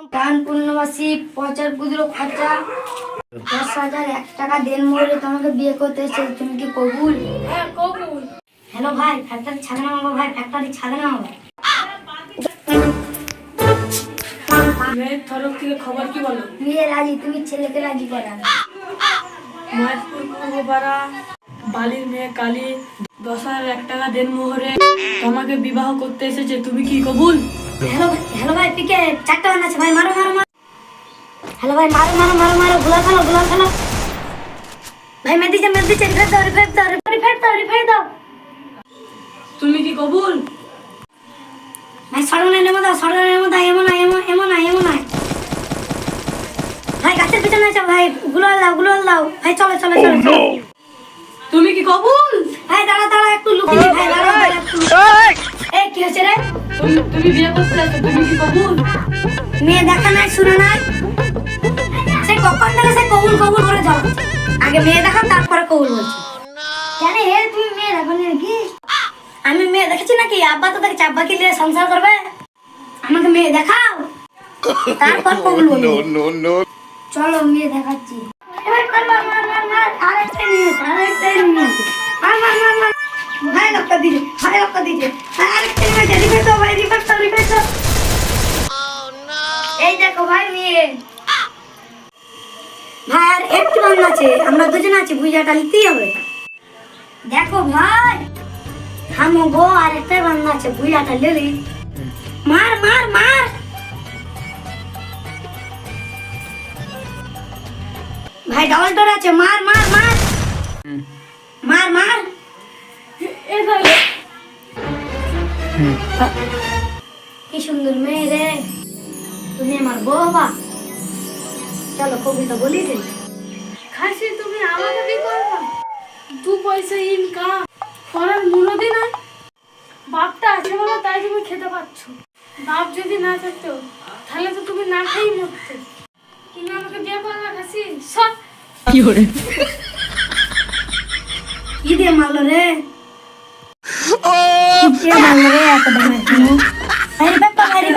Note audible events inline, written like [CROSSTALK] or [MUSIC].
গান পূর্ণবাসী পচার পুজোর খরচা দশ হাজার এক টাকা দেন মোড়ে তোমাকে বিয়ে করতে এসে তুমি কি কবুল? হ্যাঁ কবুল। হ্যালো ভাই ফ্যাক্টরি ছাদে নামাবো ভাই ফ্যাক্টরি ছাদে নামাবো মেয়ের তরফ থেকে খবর কি বলো? বিয়ে রাজি তুমি ছেলেকে রাজি করা মায়াজপুর পূর্বপাড়া বালির মেয়ে কালী দশ হাজার এক টাকা দেন মোহরে তোমাকে বিবাহ করতে এসেছে তুমি কি কবুল? হ্যালো হ্যালো ভাই পিকে চারটা বান আছে ভাই মারো মারো মারো। হ্যালো ভাই মারো মারো মারো মারো গুলাল খেলো গুলাল খেলো। ভাই মেরে দিচ্ছে মেরে দিচ্ছে রিফাইভ দাও রিফাইভ দাও রিফাইভ দাও রিফাইভ দাও তুমি কি কবুল? ভাই সরনে নেমো দাও সরনে নেমো দাও এমন না এমন এমন না এমন না ভাই গাছের পিছনে আছে ভাই গুলাল দাও গুলাল দাও। ভাই চলো চলো চলো চলো। তুমি কি কবুল? ভাই দাঁড়া দাঁড়া একটু লুকিয়ে ভাই দাঁড়া কি হচ্ছে রে? তুমি তুমি বিয়ে করতে তুমি কি কবুল মেয়ে দেখা নাই শুনে নাই? সে কখন থেকে সে কবুল কবুল করে যাও আগে মেয়ে দেখাও তারপরে কবুল বলছি কেন হে তুমি মেয়ে দেখো নাকি? আমি মেয়ে দেখেছি নাকি? আব্বা তো দেখছি আব্বা কি নিয়ে সংসার করবে? আমাকে মেয়ে দেখাও। তারপর কবুল [LAUGHS] বলব. চলো মেয়ে দেখাচ্ছি। এবার মার আরেকটা নিয়ে আরেকটা নিয়ে এসো। মার মার মার মার ভাই লক্কা দিছে ভাই লক্কা দিছে। দেখো ভাই মেয়ে ভাই আর একটু বান্ধ আছে আমরা দুজন আছি বুঝাটা নিতেই হবে। দেখো ভাই থামো গো আর একটা বান্ধ আছে বুঝাটা লেলি মার মার মার। ভাই ডাবল ডোর আছে মার মার মার। মার মার। কি সুন্দর মেয়ে রে। তুমি আমার বউ হবা চলো কবিতা বলি দিন খাসি তুমি আমাকে বিয়ে করবা? দু পয়সা ইনকাম করার মুরদি নাই বাপটা আছে বলে তাই তুমি খেতে পাচ্ছ বাপ যদি না থাকতো তাহলে তো তুমি না খেয়েই মরতে। তুমি আমাকে বিয়ে করবা খাসি? সব কি দিয়ে মারলো রে? কি মারলো রে? এত দামের কিনু ভাই রে